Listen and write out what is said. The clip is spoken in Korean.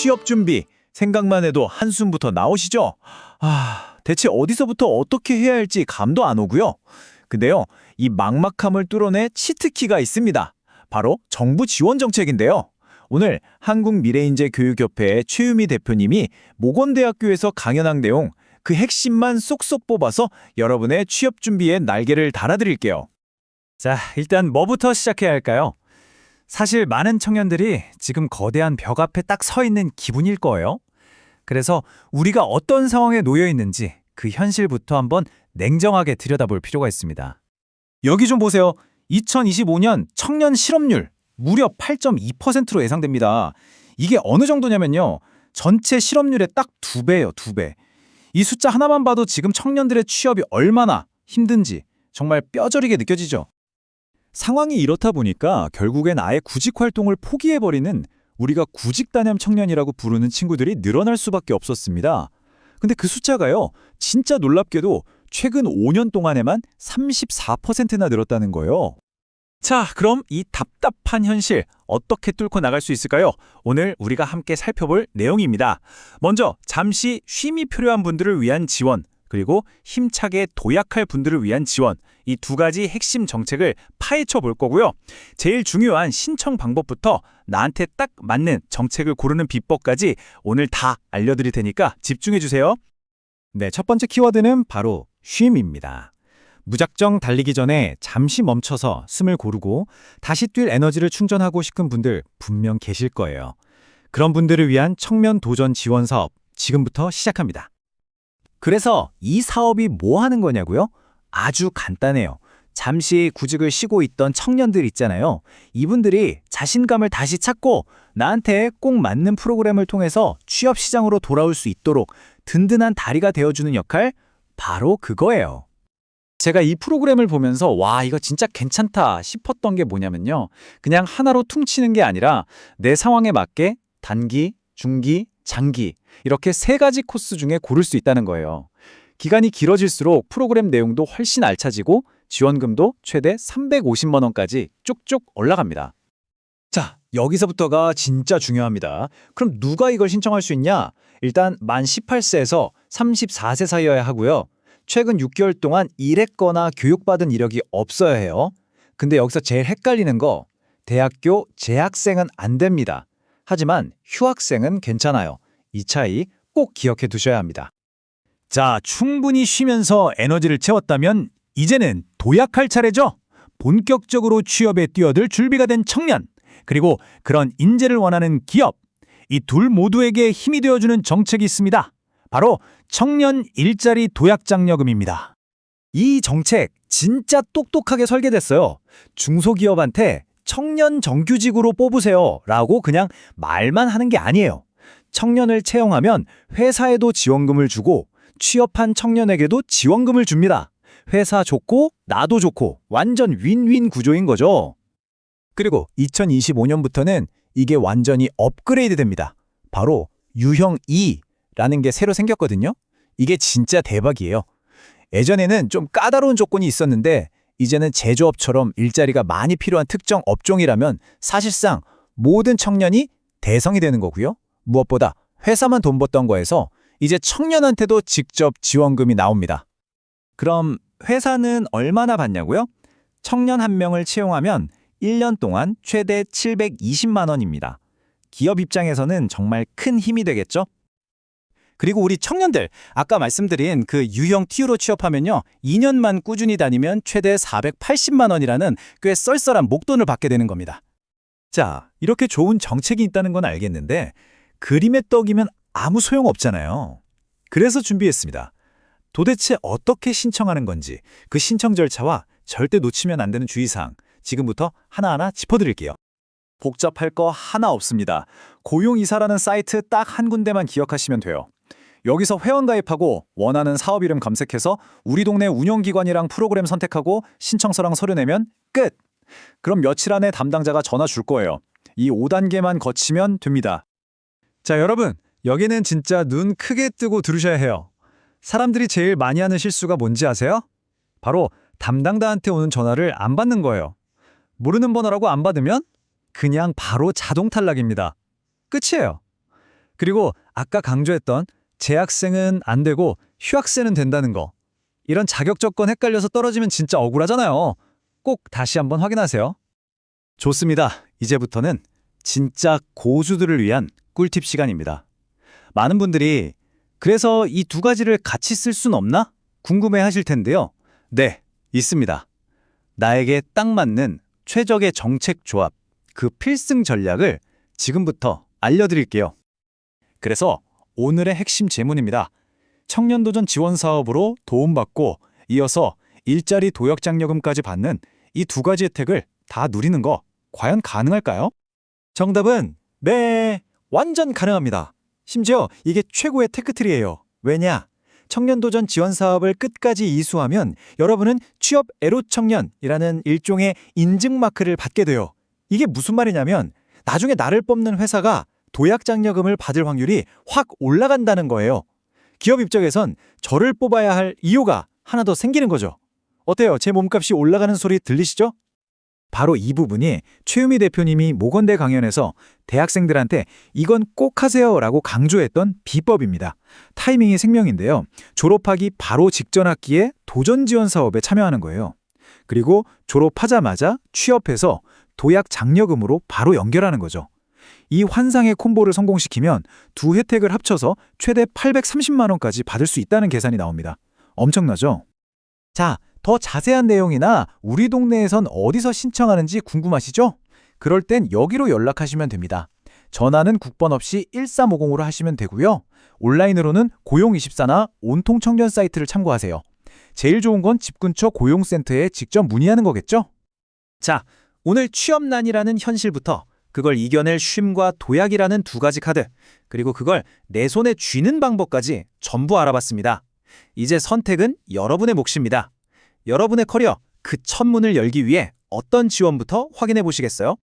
취업 준비 생각만 해도 한숨부터 나오시죠? 아, 대체 어디서부터 어떻게 해야 할지 감도 안 오고요. 근데요, 이 막막함을 뚫어내 치트키가 있습니다. 바로 정부 지원 정책인데요. 오늘 한국미래인재 교육협회 최유미 대표님이 모건대학교에서 강연한 내용 그 핵심만 쏙쏙 뽑아서 여러분의 취업 준비에 날개를 달아드릴게요. 자, 일단 뭐부터 시작해야 할까요? 사실 많은 청년들이 지금 거대한 벽 앞에 딱 서 있는 기분일 거예요. 그래서 우리가 어떤 상황에 놓여 있는지 그 현실부터 한번 냉정하게 들여다볼 필요가 있습니다. 여기 좀 보세요. 2025년 청년 실업률 무려 8.2%로 예상됩니다. 이게 어느 정도냐면요. 전체 실업률의 딱 두 배예요, 두 배. 이 숫자 하나만 봐도 지금 청년들의 취업이 얼마나 힘든지 정말 뼈저리게 느껴지죠. 상황이 이렇다 보니까 결국엔 아예 구직 활동을 포기해버리는 우리가 구직 단염 청년이라고 부르는 친구들이 늘어날 수밖에 없었습니다. 근데 그 숫자가요, 진짜 놀랍게도 최근 5년 동안에만 34%나 늘었다는 거예요. 자, 그럼 이 답답한 현실 어떻게 뚫고 나갈 수 있을까요? 오늘 우리가 함께 살펴볼 내용입니다. 먼저 잠시 쉼이 필요한 분들을 위한 지원, 그리고 힘차게 도약할 분들을 위한 지원, 이 두 가지 핵심 정책을 파헤쳐 볼 거고요. 제일 중요한 신청 방법부터 나한테 딱 맞는 정책을 고르는 비법까지 오늘 다 알려드릴 테니까 집중해 주세요. 네, 첫 번째 키워드는 바로 쉼입니다. 무작정 달리기 전에 잠시 멈춰서 숨을 고르고 다시 뛸 에너지를 충전하고 싶은 분들 분명 계실 거예요. 그런 분들을 위한 청년 도전 지원 사업 지금부터 시작합니다. 그래서 이 사업이 뭐 하는 거냐고요? 아주 간단해요. 잠시 구직을 쉬고 있던 청년들 있잖아요. 이분들이 자신감을 다시 찾고 나한테 꼭 맞는 프로그램을 통해서 취업 시장으로 돌아올 수 있도록 든든한 다리가 되어주는 역할, 바로 그거예요. 제가 이 프로그램을 보면서 와, 이거 진짜 괜찮다 싶었던 게 뭐냐면요. 그냥 하나로 퉁치는 게 아니라 내 상황에 맞게 단기, 중기, 장기 이렇게 세 가지 코스 중에 고를 수 있다는 거예요. 기간이 길어질수록 프로그램 내용도 훨씬 알차지고 지원금도 최대 350만 원까지 쭉쭉 올라갑니다. 자, 여기서부터가 진짜 중요합니다. 그럼 누가 이걸 신청할 수 있냐? 일단 만 18세에서 34세 사이여야 하고요. 최근 6개월 동안 일했거나 교육받은 이력이 없어야 해요. 근데 여기서 제일 헷갈리는 거 대학교 재학생은 안 됩니다. 하지만 휴학생은 괜찮아요. 이 차이 꼭 기억해 두셔야 합니다. 자, 충분히 쉬면서 에너지를 채웠다면 이제는 도약할 차례죠. 본격적으로 취업에 뛰어들 준비가 된 청년, 그리고 그런 인재를 원하는 기업, 이 둘 모두에게 힘이 되어주는 정책이 있습니다. 바로 청년 일자리 도약장려금입니다. 이 정책 진짜 똑똑하게 설계됐어요. 중소기업한테 청년 정규직으로 뽑으세요 라고 그냥 말만 하는 게 아니에요. 청년을 채용하면 회사에도 지원금을 주고 취업한 청년에게도 지원금을 줍니다. 회사 좋고 나도 좋고 완전 윈윈 구조인 거죠. 그리고 2025년부터는 이게 완전히 업그레이드 됩니다. 바로 유형 2라는 게 새로 생겼거든요. 이게 진짜 대박이에요. 예전에는 좀 까다로운 조건이 있었는데 이제는 제조업처럼 일자리가 많이 필요한 특정 업종이라면 사실상 모든 청년이 대성이 되는 거고요. 무엇보다 회사만 돈 벌던 거에서 이제 청년한테도 직접 지원금이 나옵니다. 그럼 회사는 얼마나 받냐고요? 청년 한 명을 채용하면 1년 동안 최대 720만 원입니다. 기업 입장에서는 정말 큰 힘이 되겠죠? 그리고 우리 청년들, 아까 말씀드린 그 유형 T로 취업하면요. 2년만 꾸준히 다니면 최대 480만 원이라는 꽤 썰썰한 목돈을 받게 되는 겁니다. 자, 이렇게 좋은 정책이 있다는 건 알겠는데 그림의 떡이면 아무 소용 없잖아요. 그래서 준비했습니다. 도대체 어떻게 신청하는 건지 그 신청 절차와 절대 놓치면 안 되는 주의사항 지금부터 하나하나 짚어드릴게요. 복잡할 거 하나 없습니다. 고용이사라는 사이트 딱 한 군데만 기억하시면 돼요. 여기서 회원 가입하고 원하는 사업 이름 검색해서 우리 동네 운영기관이랑 프로그램 선택하고 신청서랑 서류 내면 끝! 그럼 며칠 안에 담당자가 전화 줄 거예요. 이 5단계만 거치면 됩니다. 자, 여러분. 여기는 진짜 눈 크게 뜨고 들으셔야 해요. 사람들이 제일 많이 하는 실수가 뭔지 아세요? 바로 담당자한테 오는 전화를 안 받는 거예요. 모르는 번호라고 안 받으면 그냥 바로 자동 탈락입니다. 끝이에요. 그리고 아까 강조했던 재학생은 안 되고 휴학생은 된다는 거. 이런 자격 조건 헷갈려서 떨어지면 진짜 억울하잖아요. 꼭 다시 한번 확인하세요. 좋습니다. 이제부터는 진짜 고수들을 위한 꿀팁 시간입니다. 많은 분들이 그래서 이 두 가지를 같이 쓸 순 없나? 궁금해 하실 텐데요. 네, 있습니다. 나에게 딱 맞는 최적의 정책 조합, 그 필승 전략을 지금부터 알려드릴게요. 그래서 오늘의 핵심 제문입니다. 청년도전 지원 사업으로 도움받고 이어서 일자리 도약장려금까지 받는 이 두 가지 혜택을 다 누리는 거 과연 가능할까요? 정답은 네, 완전 가능합니다. 심지어 이게 최고의 테크트리예요. 왜냐? 청년도전 지원 사업을 끝까지 이수하면 여러분은 취업 애로 청년이라는 일종의 인증 마크를 받게 돼요. 이게 무슨 말이냐면 나중에 나를 뽑는 회사가 도약 장려금을 받을 확률이 확 올라간다는 거예요. 기업 입장에선 저를 뽑아야 할 이유가 하나 더 생기는 거죠. 어때요? 제 몸값이 올라가는 소리 들리시죠? 바로 이 부분이 최유미 대표님이 모건대 강연에서 대학생들한테 이건 꼭 하세요 라고 강조했던 비법입니다. 타이밍이 생명인데요. 졸업하기 바로 직전 학기에 도전 지원 사업에 참여하는 거예요. 그리고 졸업하자마자 취업해서 도약 장려금으로 바로 연결하는 거죠. 이 환상의 콤보를 성공시키면 두 혜택을 합쳐서 최대 830만 원까지 받을 수 있다는 계산이 나옵니다. 엄청나죠? 자, 더 자세한 내용이나 우리 동네에선 어디서 신청하는지 궁금하시죠? 그럴 땐 여기로 연락하시면 됩니다. 전화는 국번 없이 1350으로 하시면 되고요. 온라인으로는 고용24나 온통 청년 사이트를 참고하세요. 제일 좋은 건 집 근처 고용센터에 직접 문의하는 거겠죠? 자, 오늘 취업난이라는 현실부터 그걸 이겨낼 쉼과 도약이라는 두 가지 카드, 그리고 그걸 내 손에 쥐는 방법까지 전부 알아봤습니다. 이제 선택은 여러분의 몫입니다. 여러분의 커리어 그 첫 문을 열기 위해 어떤 지원부터 확인해 보시겠어요?